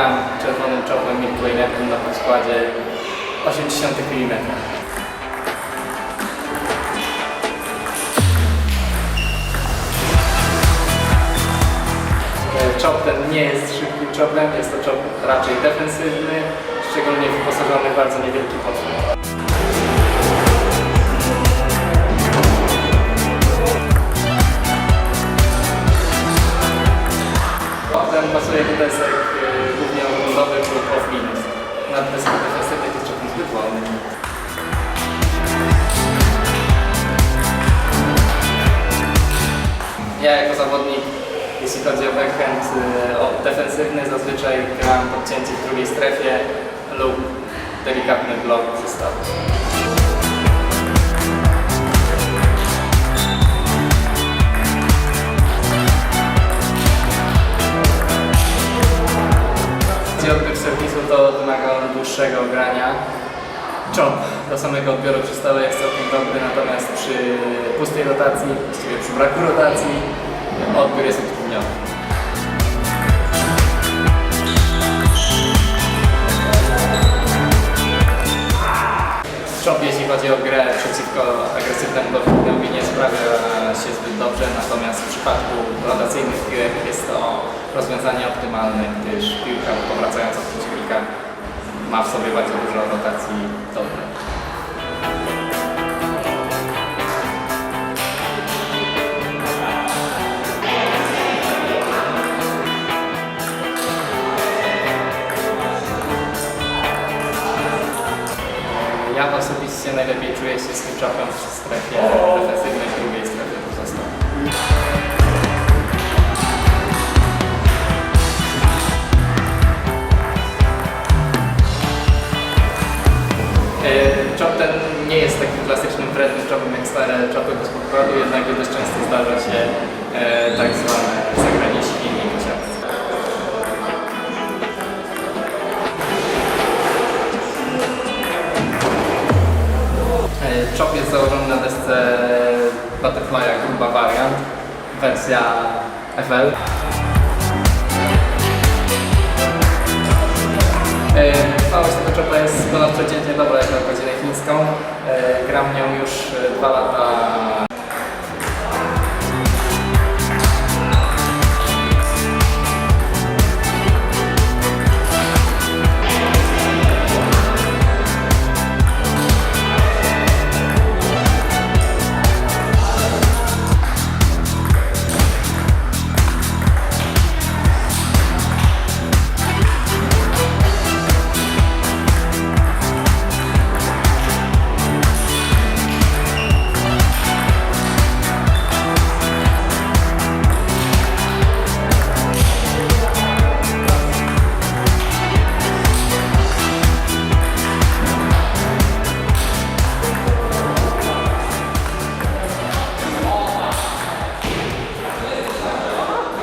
gram czerwonym czopem midplanetem na podskładzie 80 mm. Chop ten nie jest szybkim chopem, jest to chop raczej defensywny, szczególnie wyposażony w bardzo niewielki potwór. Oglądowych lub off-minus. Na desce defensywnych jest zbyt wolny. Ja jako zawodnik, jeśli chodzi o backhand e, o defensywny, zazwyczaj gram podcięcie w drugiej strefie lub delikatny blok zestawu. To wymaga on dłuższego grania. Chop do samego odbioru przy stole jest całkiem dobry, natomiast przy pustej rotacji, właściwie przy braku rotacji, odbiór jest utrudniony. Chop jeśli chodzi o grę przeciwko agresywnemu zawodnikowi nie sprawia się zbyt dobrze, natomiast w przypadku rotacyjnych piłek jest to rozwiązanie optymalne, gdyż piłka powracająca od przeciwnika ma w sobie bardzo dużo rotacji dobrej. Ja osobiście najlepiej czuję się z chopem w strefie defensywnej, drugiej strefie nie jest takim klasycznym wrednym chopem jak stare chopy bez podkładu, jednak dość często zdarza się e, tak zwane zagraniczki i. E, Chop jest założony na desce Butterfly'a gruba variant, wersja FL. E, Chopa jest ponad przeciętnie dobra jak na godzinę chińską. E, Gram nią już e, dwa lata